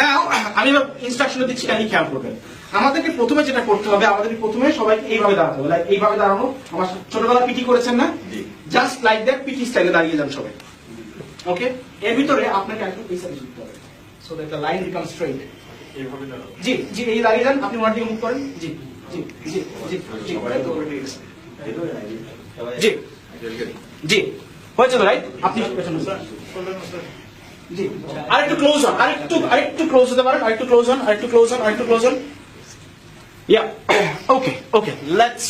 না আমি ইনস্ট্রাকশন দিচ্ছি খেয়াল করবেন। আমাদেরকে প্রথমে যেটা করতে হবে আমাদেরকে প্রথমে সবাইকে এইভাবে দাঁড়াতে হবে। এইভাবে দাঁড়ানো আমার ছোটবেলা পিটি করেছেন না? জাস্ট লাইক দ্যাট পিটি স্টাইলে দাঁড়িয়ে যান সবাই। ওকে এর ভিতরে আপনাকে একটু পয়সা দিতে হবে। So that the line become straight জি জি এই দাঁড়িয়ে যান আপনি ওনার দিকে মুখ করেন। জি জি জি জি জি। জি। জি। হয়েছে তো রাইট আপনি পেছনে। জি আরেকটু ক্লোজ হন, আরেকটু আরেকটু ক্লোজ হতে পারেন, আরেকটু ক্লোজ হন, আরেকটু ক্লোজ হন, আরেকটু ক্লোজ হন। Yeah okay okay let's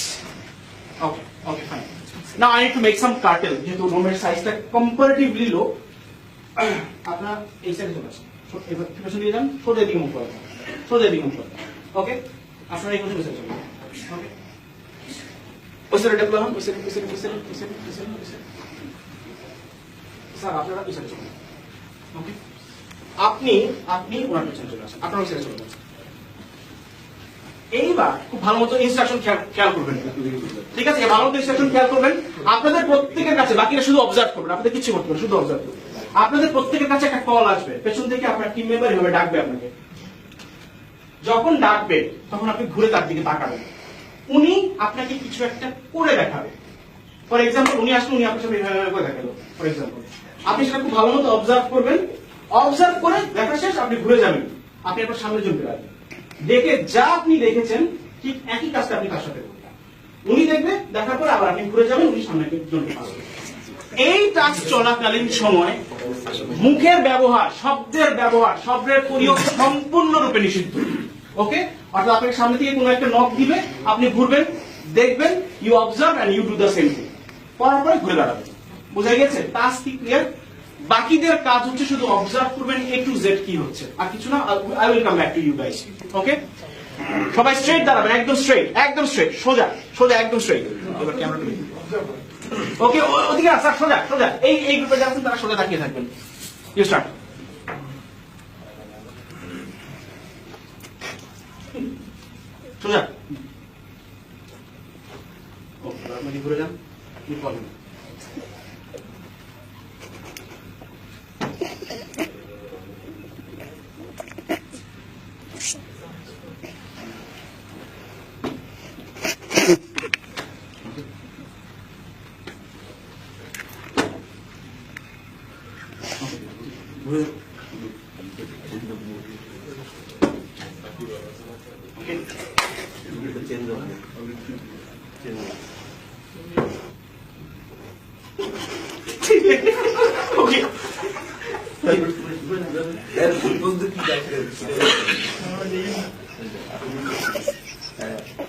okay okay fine now I need to make some cartel যেহেতু রুমের সাইজটা কম্পারেটিভলি লো আপনার এই সাইডে চলে এবার পেছনে দিয়ে যান সোজা দিকে মুখ করেন সোজা দিকে মুখ করেন ওকে আপনারা এই পেছনে চলে যান ওকে ওই সাইডে ডেভেলপ হন, ওই সাইডে ওই সাইডে ওই সাইডে স্যার আপনারা সাইডে চলে আপনি আপনি ওনার পেছনে চলে আসেন, আপনার সাইডে চলে যান এইবার খুব ভালো মতো ইনস্ট্রাকশন খেয়াল করবেন। ঠিক আছে, ভালো মতো ইনস্ট্রাকশন খেয়াল করবেন। আপনাদের প্রত্যেকের কাছে, বাকিরা শুধু অবজার্ভ করবেন, আপনাদের কিছু করতে শুধু অবজার্ভ করবেন। আপনাদের প্রত্যেকের কাছে একটা কল আসবে, পেছন থেকে আপনার টিম মেম্বার এভাবে ডাকবে আপনাকে। যখন ডাকবে, তখন আপনি ঘুরে তার দিকে তাকাবেন। উনি আপনাকে কিছু একটা করে দেখাবে। ফর এক্সাম্পল উনি আসলে উনি আপনার সাথে করে দেখাল ফর এক্সাম্পল আপনি সেটা খুব ভালো মতো অবজার্ভ করবেন। অবজার্ভ করে দেখা শেষ, আপনি ঘুরে যাবেন। আপনি আপনার সামনে পারবেন দেখে যা আপনি দেখেছেন, ঠিক একই কাজটা আপনি তার সাথে করবেন। উনি দেখবে, দেখার পরে আবার আপনি ঘুরে যাবেন, উনি সামনে এই টাস্ক চলাকালীন সময় মুখের ব্যবহার, শব্দের ব্যবহার, শব্দের প্রয়োগ সম্পূর্ণরূপে নিষিদ্ধ। ওকে অর্থাৎ আপনাকে সামনে থেকে কোনো একটা নখ দিবে, আপনি ঘুরবেন দেখবেন you observe and you do the same thing পড়ার পরে ঘুরে দাঁড়াবেন বোঝা গেছে? টাস্ক ক্লিয়ার বাকিদের কাজ হচ্ছে শুধু অবজার্ভ করবেন এ টু জেড কি হচ্ছে। আর কিছু না I will come back to you guys okay সবাই স্ট্রেট দাঁড়াবেন, একদম স্ট্রেট একদম স্ট্রেট সোজা সোজা, একদম স্ট্রেট এবার ক্যামেরা ওকে ওদিকে স্যার সোজা সোজা। এই এই গ্রুপে যারা আছেন তারা সোজা তাকিয়ে থাকবেন। ইউ স্টার্ট সোজা। মাটি ভরে দাম কি পাবো Okay. 거기. 내가 불분 느끼다 그래.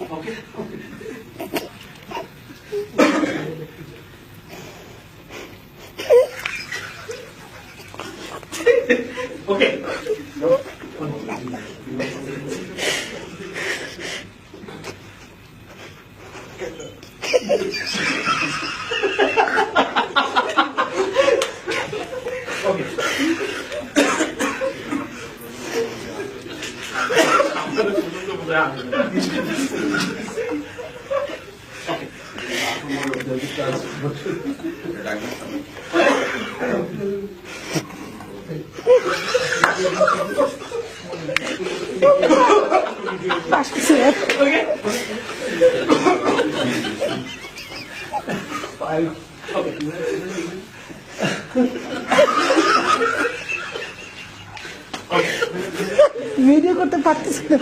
오케이. 오케이. okay. ভিডিও করতে পারতেছি না।